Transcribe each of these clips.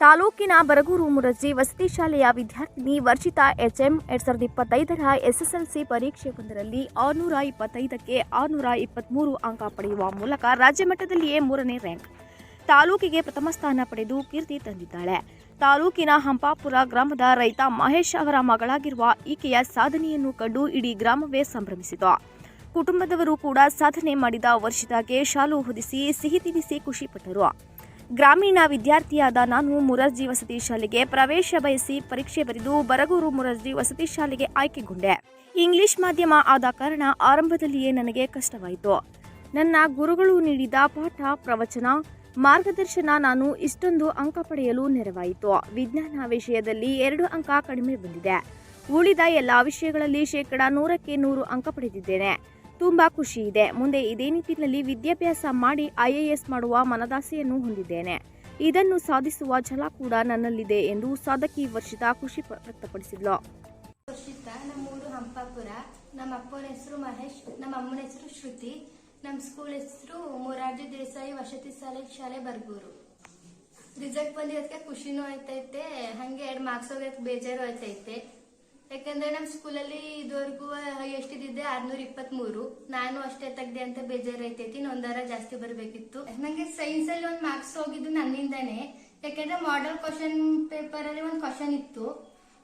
ತಾಲೂಕಿನ ಬರಗೂರು ಮುರಜ್ಜಿ ವಸತಿ ಶಾಲೆಯ ವಿದ್ಯಾರ್ಥಿನಿ ವರ್ಷಿತಾ ಎಚ್ಎಂ ಎರಡ್ ಸಾವಿರದ ಇಪ್ಪತ್ತೈದರ ಎಸ್ಎಸ್ಎಲ್ಸಿ ಪರೀಕ್ಷೆಯೊಂದರಲ್ಲಿ ಆರುನೂರ ಇಪ್ಪತ್ತೈದಕ್ಕೆ ಆರುನೂರ ಇಪ್ಪತ್ತ್ಮೂರು ಅಂಕ ಪಡೆಯುವ ಮೂಲಕ ರಾಜ್ಯ ಮಟ್ಟದಲ್ಲಿಯೇ ಮೂರನೇ ರ್ಯಾಂಕ್. ತಾಲೂಕಿಗೆ ಪ್ರಥಮ ಸ್ಥಾನ ಪಡೆದು ಕೀರ್ತಿ ತಂದಿದ್ದಾಳೆ. ತಾಲೂಕಿನ ಹಂಪಾಪುರ ಗ್ರಾಮದ ರೈತ ಮಹೇಶ್ ಅವರ ಮಗಳಾಗಿರುವ ಈಕೆಯ ಸಾಧನೆಯನ್ನು ಕಂಡು ಇಡೀ ಗ್ರಾಮವೇ ಸಂಭ್ರಮಿಸಿತು ಕುಟುಂಬದವರು ಕೂಡ ಸಾಧನೆ ಮಾಡಿದ ವರ್ಷದಾಗೆ ಶಾಲು ಹೊದಿಸಿ ಸಿಹಿ ತಿನಿಸಿ ಖುಷಿಪಟ್ಟರು. ಗ್ರಾಮೀಣ ವಿದ್ಯಾರ್ಥಿಯಾದ ನಾನು ಮುರರ್ಜಿ ವಸತಿ ಶಾಲೆಗೆ ಪ್ರವೇಶ ಬಯಸಿ ಪರೀಕ್ಷೆ ಬರೆದು ಬರಗೂರು ಮುರಾರ್ಜಿ ವಸತಿ ಶಾಲೆಗೆ ಆಯ್ಕೆಗೊಂಡೆ. ಇಂಗ್ಲಿಷ್ ಮಾಧ್ಯಮ ಆದ ಕಾರಣ ಆರಂಭದಲ್ಲಿಯೇ ನನಗೆ ಕಷ್ಟವಾಯಿತು. ನನ್ನ ಗುರುಗಳು ನೀಡಿದ ಪಾಠ, ಪ್ರವಚನ, ಮಾರ್ಗದರ್ಶನ ನಾನು ಇಷ್ಟೊಂದು ಅಂಕ ಪಡೆಯಲು ನೆರವಾಯಿತು. ವಿಜ್ಞಾನ ವಿಷಯದಲ್ಲಿ ಎರಡು ಅಂಕ ಕಡಿಮೆ ಬಂದಿದೆ. ಉಳಿದ ಎಲ್ಲ ವಿಷಯಗಳಲ್ಲಿ ಶೇಕಡ ನೂರಕ್ಕೆ ನೂರು ಅಂಕ ಪಡೆದಿದ್ದೇನೆ. ತುಂಬಾ ಖುಷಿ ಇದೆ. ಮುಂದೆ ಇದೇ ನಿಟ್ಟಿನಲ್ಲಿ ವಿದ್ಯಾಭ್ಯಾಸ ಮಾಡಿ ಐ ಎ ಎಸ್ ಮಾಡುವ ಮನದಾಸೆಯನ್ನು ಹೊಂದಿದ್ದೇನೆ. ಇದನ್ನು ಸಾಧಿಸುವ ಛಲ ಕೂಡ ನನ್ನಲ್ಲಿದೆ ಎಂದು ಸಾಧಕಿ ವರ್ಷಿತಾ ಖುಷಿ ವ್ಯಕ್ತಪಡಿಸಿದ್ಲು. ವರ್ಷಿತ, ನಮ್ಮೂರು ಹಂಪಾಪುರ. ನಮ್ಮ ಅಪ್ಪನ ಹೆಸರು ಮಹೇಶ್, ನಮ್ಮ ಅಮ್ಮನ ಹೆಸರು ಶ್ರುತಿ, ನಮ್ಮ ಸ್ಕೂಲ್ ಹೆಸರು ಮೊರಾರ್ಜಿ ದೇಸಾಯಿ ವಸತಿ ಶಾಲೆ ಶಾಲೆ ಬರ್ಗೂರು. ರಿಸಲ್ಟ್ ಬಂದಿರೋದಕ್ಕೆ ಖುಷಿನೂ ಆಯ್ತೈತೆ, ಹಂಗೆ ಎರಡು ಮಾರ್ಕ್ಸ್ ಹೋಗೋದಕ್ಕೆ ಬೇಜಾರು ಆಯ್ತೈತೆ. ಯಾಕಂದ್ರೆ ನಮ್ಮ ಸ್ಕೂಲಲ್ಲಿ ಇದುವರೆಗೂ ಇದ್ದಿದ್ದೆ ಆರ್ನೂರ ಇಪ್ಪತ್ಮೂರು. ನಾನು ಅಷ್ಟೇ ತೆಗ್ದೆ ಅಂತ ಬೇಜಾರು ಐತೈತಿ ಇನ್ನೊಂದರ ಜಾಸ್ತಿ ಬರಬೇಕಿತ್ತು. ನಂಗೆ ಸೈನ್ಸ್ ಅಲ್ಲಿ ಒಂದು ಮಾರ್ಕ್ಸ್ ಹೋಗಿದ್ದು ನನ್ನಿಂದಾನೆ. ಯಾಕಂದ್ರೆ ಮಾಡಲ್ ಕ್ವಶನ್ ಪೇಪರ್ ಅಲ್ಲಿ ಒಂದು ಕ್ವಶನ್ ಇತ್ತು.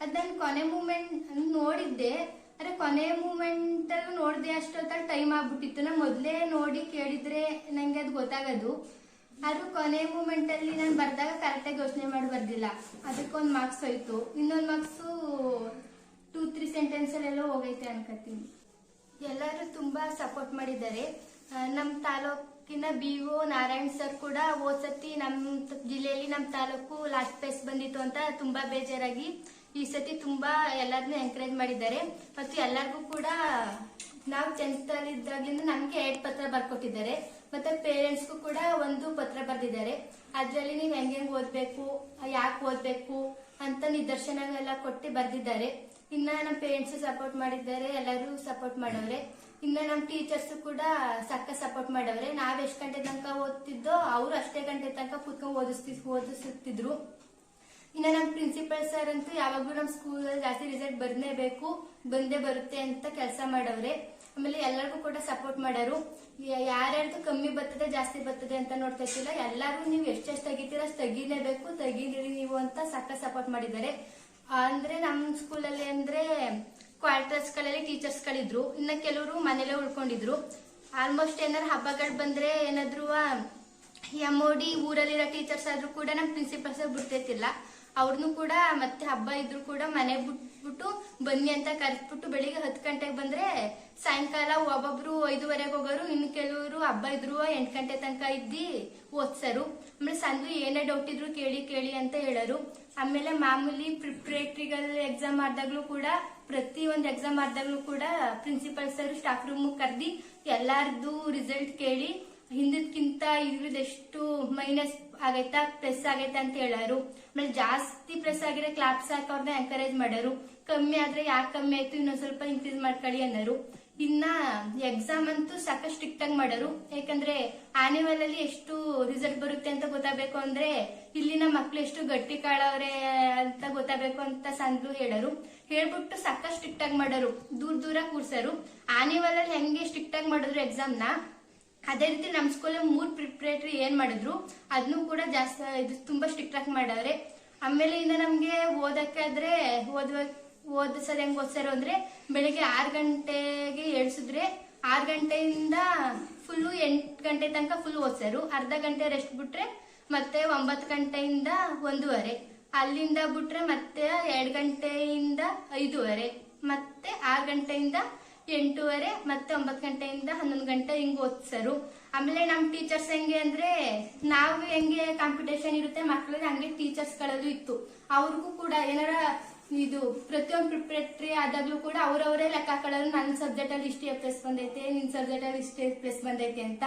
ಅದ್ ನಾನು ಕೊನೆ ಮೂಮೆಂಟ್ ನೋಡಿದ್ದೆ. ಅರೆ ಕೊನೆ ಮೂಮೆಂಟ್ ಅಲ್ಲೂ ನೋಡಿದೆ ಅಷ್ಟೊತ್ತಲ್ಲಿ ಟೈಮ್ ಆಗ್ಬಿಟ್ಟಿತ್ತು. ನಾ ಮೊದಲೇ ನೋಡಿ ಕೇಳಿದ್ರೆ ನಂಗೆ ಅದು ಗೊತ್ತಾಗದು. ಆದ್ರೂ ಕೊನೆ ಮೂಮೆಂಟ್ ಅಲ್ಲಿ ನಾನು ಬರ್ದಾಗ ಕರೆಕ್ಟಾಗಿ ಯೋಚನೆ ಮಾಡಿ ಬರ್ದಿಲ್ಲ. ಅದಕ್ಕೊಂದು ಮಾರ್ಕ್ಸ್ ಹೋಯ್ತು. ಇನ್ನೊಂದು ಮಾರ್ಕ್ಸು ಟೂ ತ್ರೀ ಸೆಂಟೆನ್ಸ್ ಎಲ್ಲ ಹೋಗೈತೆ ಅನ್ಕೋತೀನಿ ಎಲ್ಲರೂ ತುಂಬಾ ಸಪೋರ್ಟ್ ಮಾಡಿದ್ದಾರೆ. ನಮ್ಮ ತಾಲೂಕಿನ ಬಿ ಒ ನಾರಾಯಣ್ ಸರ್ ಕೂಡ ಸತಿ ನಮ್ಮ ಜಿಲ್ಲೆಯಲ್ಲಿ ನಮ್ಮ ತಾಲೂಕು ಲಾಸ್ಟ್ ಪ್ಲೇಸ್ ಬಂದಿತ್ತು ಅಂತ ತುಂಬಾ ಬೇಜಾರಾಗಿ ಈ ಸತಿ ತುಂಬಾ ಎಲ್ಲರನ್ನೂ ಎಂಕರೇಜ್ ಮಾಡಿದ್ದಾರೆ. ಮತ್ತು ಎಲ್ಲರಿಗೂ ಕೂಡ ನಾವು ಟೆಂತ್ ಅಲ್ಲಿ ಇದ್ದಾಗ್ಲಿಂದ ನಮ್ಗೆ ಎರಡು ಪತ್ರ ಬರ್ಕೊಟ್ಟಿದ್ದಾರೆ. ಮತ್ತೆ ಪೇರೆಂಟ್ಸ್ಗೂ ಕೂಡ ಒಂದು ಪತ್ರ ಬರೆದಿದ್ದಾರೆ. ಅದರಲ್ಲಿ ನೀವು ಹೆಂಗೆ ಓದ್ಬೇಕು, ಯಾಕೆ ಓದ್ಬೇಕು ಅಂತ ನಿದರ್ಶನಗಳೆಲ್ಲ ಕೊಟ್ಟು ಬರ್ದಿದ್ದಾರೆ. ಇನ್ನ ನಮ್ಮ ಪೇರೆಂಟ್ಸ್ ಸಪೋರ್ಟ್ ಮಾಡಿದ್ದಾರೆ, ಎಲ್ಲರೂ ಸಪೋರ್ಟ್ ಮಾಡವ್ರೆ. ಇನ್ನ ನಮ್ಮ ಟೀಚರ್ಸ್ ಕೂಡ ಸಕ್ಕ ಸಪೋರ್ಟ್ ಮಾಡವ್ರೆ. ನಾವ್ ಎಷ್ಟ್ ಗಂಟೆ ತನಕ ಓದ್ತಿದ್ದೋ ಅವ್ರು ಅಷ್ಟೇ ಗಂಟೆ ತನಕ ಕೂತ್ಕೊಂಡು ಓದಿಸ್ತಿ, ಓದಿಸುತ್ತಿದ್ರು. ಇನ್ನ ನಮ್ಮ ಪ್ರಿನ್ಸಿಪಲ್ ಸರ್ ಅಂತೂ ಯಾವಾಗ್ಲೂ ನಮ್ಮ ಸ್ಕೂಲ್ ಜಾಸ್ತಿ ರಿಸಲ್ಟ್ ಬರ್ನೇಬೇಕು ಬಂದೇ ಬರುತ್ತೆ ಅಂತ ಕೆಲಸ ಮಾಡವ್ರೆ. ಆಮೇಲೆ ಎಲ್ಲರಿಗೂ ಕೂಡ ಸಪೋರ್ಟ್ ಮಾಡೋರು. ಯಾರ್ಯಾರ್ದು ಕಮ್ಮಿ ಬರ್ತದೆ, ಜಾಸ್ತಿ ಬರ್ತದೆ ಅಂತ ನೋಡ್ತಾ ಇರ್ತಿಲ್ಲ ಎಲ್ಲರೂ ನೀವು ಎಷ್ಟೆಷ್ಟು ತೆಗಿತೀರ ಅಷ್ಟು ತೆಗಿಲೇಬೇಕು, ತೆಗೀರಿ ನೀವು ಅಂತ ಸಕ್ಕ ಸಪೋರ್ಟ್ ಮಾಡಿದ್ದಾರೆ. ಅಂದ್ರೆ ಸ್ಕೂಲಲ್ಲಿ ಅಂದ್ರೆ ಕ್ವಾರ್ಟರ್ಸ್ಗಳಲ್ಲಿ ಟೀಚರ್ಸ್ ಗಳಿದ್ರು. ಇನ್ನ ಕೆಲವರು ಮನೇಲೆ ಉಳ್ಕೊಂಡಿದ್ರು. ಆಲ್ಮೋಸ್ಟ್ ಏನಾದ್ರು ಹಬ್ಬಗಳು ಬಂದ್ರೆ ಏನಾದ್ರು ಎಂ ಓ ಡಿ ಊರಲ್ಲಿರೋ ಟೀಚರ್ಸ್ ಆದ್ರೂ ಕೂಡ ನಮ್ಮ ಪ್ರಿನ್ಸಿಪಲ್ ಸರ್ ಬಿಡ್ತೈತಿಲ್ಲ ಅವ್ರನ್ನು ಕೂಡ ಮತ್ತೆ ಹಬ್ಬ ಇದ್ರು ಕೂಡ ಮನೆ ಬಿಟ್ಬಿಟ್ಟು ಬನ್ನಿ ಅಂತ ಕರೆಸ್ಬಿಟ್ಟು ಬೆಳಿಗ್ಗೆ ಹತ್ತು ಗಂಟೆಗೆ ಬಂದ್ರೆ ಸಾಯಂಕಾಲ ಒಬ್ಬೊಬ್ರು ಐದುವರೆಗೆ ಹೋಗೋರು, ಇನ್ನು ಕೆಲವರು ಹಬ್ಬ ಇದ್ರು ಎಂಟು ಗಂಟೆ ತನಕ ಇದ್ದು ಓದ್ಸರು. ಆಮೇಲೆ ಸಂಜೆ ಏನೇ ಡೌಟ್ ಇದ್ರು ಕೇಳಿ ಕೇಳಿ ಅಂತ ಹೇಳೋರು. ಆಮೇಲೆ ಮಾಮೂಲಿ ಪ್ರಿಪ್ರೇಟ್ರಿಗಲ್ ಎಕ್ಸಾಮ್ ಆದಾಗ್ಲೂ ಕೂಡ ಪ್ರತಿ ಒಂದು ಎಕ್ಸಾಮ್ ಆದಾಗ್ಲೂ ಕೂಡ ಪ್ರಿನ್ಸಿಪಲ್ ಸರ್ ಸ್ಟಾಫ್ ರೂಮ್ ಕರ್ದಿ ಎಲ್ಲಾರ್ದು ರಿಸಲ್ಟ್ ಕೇಳಿ ಹಿಂದಕ್ಕಿಂತ ಇದ್ರದೆಷ್ಟು ಮೈನಸ್ ಆಗೈತಾ ಪ್ಲಸ್ ಆಗೈತಾ ಅಂತ ಹೇಳಾರು. ಆಮೇಲೆ ಜಾಸ್ತಿ ಪ್ಲಸ್ ಆಗಿರೋ ಕ್ಲಾಪ್ಸ್ ಹಾಕಿ ಅವ್ರನ್ನ ಎಂಕರೇಜ್ ಮಾಡೋರು. ಕಮ್ಮಿ ಆದ್ರೆ ಯಾಕೆ ಕಮ್ಮಿ ಆಯ್ತು, ಇನ್ನೊಂದ್ ಸ್ವಲ್ಪ ಇನ್ಕ್ರೀಸ್ ಮಾಡ್ಕೊಳ್ಳಿ ಅನ್ನೋರು. ಇನ್ನ ಎಕ್ಸಾಮ್ ಅಂತೂ ಸಾಕಷ್ಟು ಸ್ಟ್ರಿಕ್ಟ್ ಆಗಿ ಮಾಡೋರು. ಯಾಕಂದ್ರೆ ಆನ್ಯುವಲ್ ಅಲ್ಲಿ ಎಷ್ಟು ರಿಸಲ್ಟ್ ಬರುತ್ತೆ ಅಂತ ಗೊತ್ತಾಗಬೇಕು ಅಂದ್ರೆ ಇಲ್ಲಿನ ಮಕ್ಳು ಎಷ್ಟು ಗಟ್ಟಿ ಕಾಳವ್ರೆ ಅಂತ ಗೊತ್ತಾಗಬೇಕು ಅಂತ ಸಂದ್ರು ಹೇಳೋರು. ಹೇಳ್ಬಿಟ್ಟು ಸಾಕಷ್ಟು ಸ್ಟ್ರಿಕ್ಟ್ ಆಗಿ ಮಾಡೋರು. ದೂರ ದೂರ ಕೂರ್ಸರು. ಆನ್ಯುವಲ್ ಅಲ್ಲಿ ಹೆಂಗೆ ಸ್ಟ್ರಿಕ್ಟ್ ಆಗಿ ಮಾಡಿದ್ರು ಎಕ್ಸಾಮ್ನ? ಅದೇ ರೀತಿ ನಮ್ಮ ಸ್ಕೂಲ್ ಮೂರ್ ಪ್ರಿಪ್ರೇಟರಿ ಏನ್ ಮಾಡಿದ್ರು ಅದನ್ನು ಕೂಡ ಜಾಸ್ತಿ, ಇದು ತುಂಬಾ ಸ್ಟ್ರಿಕ್ಟ್ ಆಗಿ ಮಾಡವ್ರೆ. ಆಮೇಲೆ ಇನ್ನ ನಮ್ಗೆ ಓದ್ ಓದ್ ಸರಿ ಹೆಂಗ್ ಓದ್ಸಾರು ಅಂದ್ರೆ, ಬೆಳಿಗ್ಗೆ ಆರ್ ಗಂಟೆಗೆ ಏಳ್ಸಿದ್ರೆ ಆರ್ ಗಂಟೆಯಿಂದ ಫುಲ್ಲು ಎಂಟು ಗಂಟೆ ತನಕ ಫುಲ್ ಓದ್ಸಾರು. ಅರ್ಧ ಗಂಟೆ ರೆಸ್ಟ್ ಬಿಟ್ರೆ ಮತ್ತೆ ಒಂಬತ್ತು ಗಂಟೆಯಿಂದ ಒಂದೂವರೆ. ಅಲ್ಲಿಂದ ಬಿಟ್ರೆ ಮತ್ತೆ ಎರಡು ಗಂಟೆಯಿಂದ ಐದೂವರೆ. ಮತ್ತೆ ಆರು ಗಂಟೆಯಿಂದ ಎಂಟೂವರೆ ಮತ್ತೆ ಒಂಬತ್ತು ಗಂಟೆಯಿಂದ ಹನ್ನೊಂದು ಗಂಟೆ ಹಿಂಗೆ ಓದ್ಸರು. ಆಮೇಲೆ ನಮ್ಮ ಟೀಚರ್ಸ್ ಹೆಂಗೆ ಅಂದ್ರೆ, ನಾವು ಹೆಂಗೆ ಕಾಂಪಿಟೇಷನ್ ಇರುತ್ತೆ ಮಕ್ಕಳಿಗೆ ಹಂಗೆ ಟೀಚರ್ಸ್ ಗಳಲ್ಲೂ ಇತ್ತು. ಅವ್ರಿಗೂ ಕೂಡ ಏನಾರ ಇದು ಪ್ರತಿಯೊಂದು ಪ್ರಿಪ್ರೇಟ್ರಿ ಆದಾಗ್ಲೂ ಕೂಡ ಅವ್ರವರೇ ಲೆಕ್ಕ ಹಾಕೊಳ್ಳೋರು ನನ್ನ ಸಬ್ಜೆಕ್ಟ್ ಅಲ್ಲಿ ಇಷ್ಟೇ ಪ್ಲಸ್ ಬಂದೈತೆ, ನಿನ್ ಸಬ್ಜೆಕ್ಟ್ ಅಲ್ಲಿ ಇಷ್ಟೇ ಪ್ಲಸ್ ಬಂದೈತೆ ಅಂತ.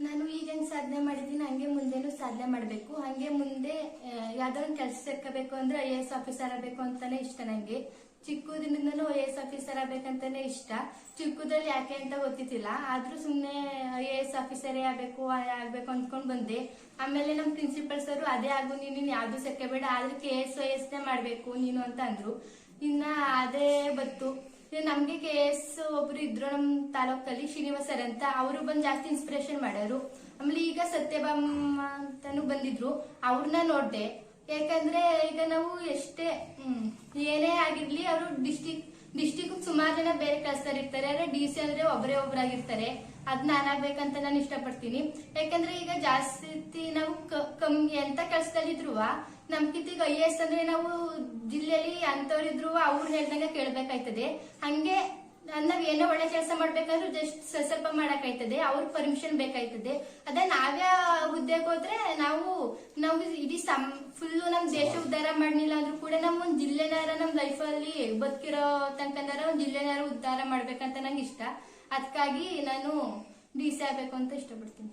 ನಾನು ಈಗ ಹೆಂಗ್ ಸಾಧನೆ ಮಾಡಿದ್ದೀನಿ, ಹಂಗೆ ಮುಂದೆನೂ ಸಾಧನೆ ಮಾಡಬೇಕು. ಹಂಗೆ ಮುಂದೆ ಯಾವ್ದಾದ್ರು ಕೆಲಸ ಸೇರ್ಕೋಬೇಕು ಅಂದ್ರೆ ಐ ಎ ಎಸ್ ಆಫೀಸರ್ ಆಗಬೇಕು ಅಂತಾನೆ ಇಷ್ಟ ನಂಗೆ. ಚಿಕ್ಕದ್ರಿಂದನೂ ಐ ಎಸ್ ಆಫೀಸರ್ ಆಗ್ಬೇಕಂತಾನೆ ಇಷ್ಟ. ಚಿಕ್ಕದಲ್ಲಿ ಯಾಕೆ ಅಂತ ಗೊತ್ತಿತ್ತಿಲ್ಲ ಆದ್ರೂ ಸುಮ್ಮನೆ ಐ ಎ ಎಸ್ ಆಫೀಸರೇ ಆಗ್ಬೇಕು ಆಗ್ಬೇಕು ಅಂದ್ಕೊಂಡು ಬಂದೆ. ಆಮೇಲೆ ನಮ್ ಪ್ರಿನ್ಸಿಪಲ್ ಸರ್, ಅದೇ ಆಗು, ನೀನು ಯಾವ್ದು ಬೇಡ ಆದ್ರೆ ಕೆ ಎಸ್ ಐ ಎಸ್ ನೇ ಮಾಡ್ಬೇಕು ನೀನು ಅಂತ ಅಂದ್ರು. ಇನ್ನ ಅದೇ ಬತ್ತು ನಮ್ಗೆ ಕೆ ಎಸ್ ಒಬ್ರು ಇದ್ರು ನಮ್ ತಾಲೂಕಲ್ಲಿ ಶ್ರೀನಿವಾಸ್ ಸರ್ ಅಂತ. ಅವರು ಬಂದು ಜಾಸ್ತಿ ಇನ್ಸ್ಪಿರೇಷನ್ ಮಾಡ್ಯಾರು. ಆಮೇಲೆ ಈಗ ಸತ್ಯಭಾಮ ಅಂತಾನು ಬಂದಿದ್ರು. ಅವ್ರನ್ನ ನೋಡ್ದೆ. ಯಾಕಂದ್ರೆ ಈಗ ನಾವು ಎಷ್ಟೇ ಏನೇ ಆಗಿರ್ಲಿ ಅವರು ಡಿಸ್ಟಿಕ್ ಡಿಸ್ಟಿಕ್ ಸುಮಾರು ಜನ ಬೇರೆ ಕೆಲಸದಲ್ಲಿ ಇರ್ತಾರೆ, ಆದ್ರೆ ಡಿ ಸಿ ಅಂದ್ರೆ ಒಬ್ಬರೇ ಒಬ್ರಾಗಿರ್ತಾರೆ. ಅದ್ ನಾನಾಗ್ಬೇಕಂತ ನಾನು ಇಷ್ಟಪಡ್ತೀನಿ. ಯಾಕಂದ್ರೆ ಈಗ ಜಾಸ್ತಿ ನಾವು ಕಮ್ಮಿ ಎಂತ ಕೆಲಸದಲ್ಲಿ ಇದ್ರು ನಮ್ಕಿಂತ ಈಗ ಐ ಎಸ್ ಅಂದ್ರೆ ನಾವು ಜಿಲ್ಲೆಯಲ್ಲಿ ಅಂತವ್ರಿದ್ರು ಅವ್ರು ಹೇಳ್ದಂಗ ಕೇಳ್ಬೇಕಾಯ್ತದೆ. ಹಂಗೆ ನಾವ್ ಏನೋ ಒಳ್ಳೆ ಕೆಲಸ ಮಾಡ್ಬೇಕಾದ್ರೂ ಜಸ್ಟ್ ಸ್ವಲ್ಪ ಮಾಡಕ್ಕಾಯ್ತದೆ ಅವ್ರ ಪರ್ಮಿಷನ್ ಬೇಕಾಯ್ತದೆ. ಅದೇ ನಾವೇ ಹುದ್ದೆಗೆ ಹೋದ್ರೆ ನಾವು ನಾವು ಇಡೀ ಸಮ್ ಫುಲ್ಲು ನಮ್ ದೇಶ ಉದ್ಧಾರ ಮಾಡ್ಲಿಲ್ಲ ಅಂದ್ರೂ ಕೂಡ ನಮ್ ಒಂದ್ ಜಿಲ್ಲೆನಾರ ನಮ್ ಅಲ್ಲಿ ಬದುಕಿರೋ ತನಕನಾರ ಒಂದ್ ಜಿಲ್ಲೆನಾರ ಉದ್ಧಾರ ಮಾಡ್ಬೇಕಂತ ನಂಗೆ ಇಷ್ಟ. ಅದಕ್ಕಾಗಿ ನಾನು ಡಿ ಆಗ್ಬೇಕು ಅಂತ ಇಷ್ಟಪಡ್ತೀನಿ.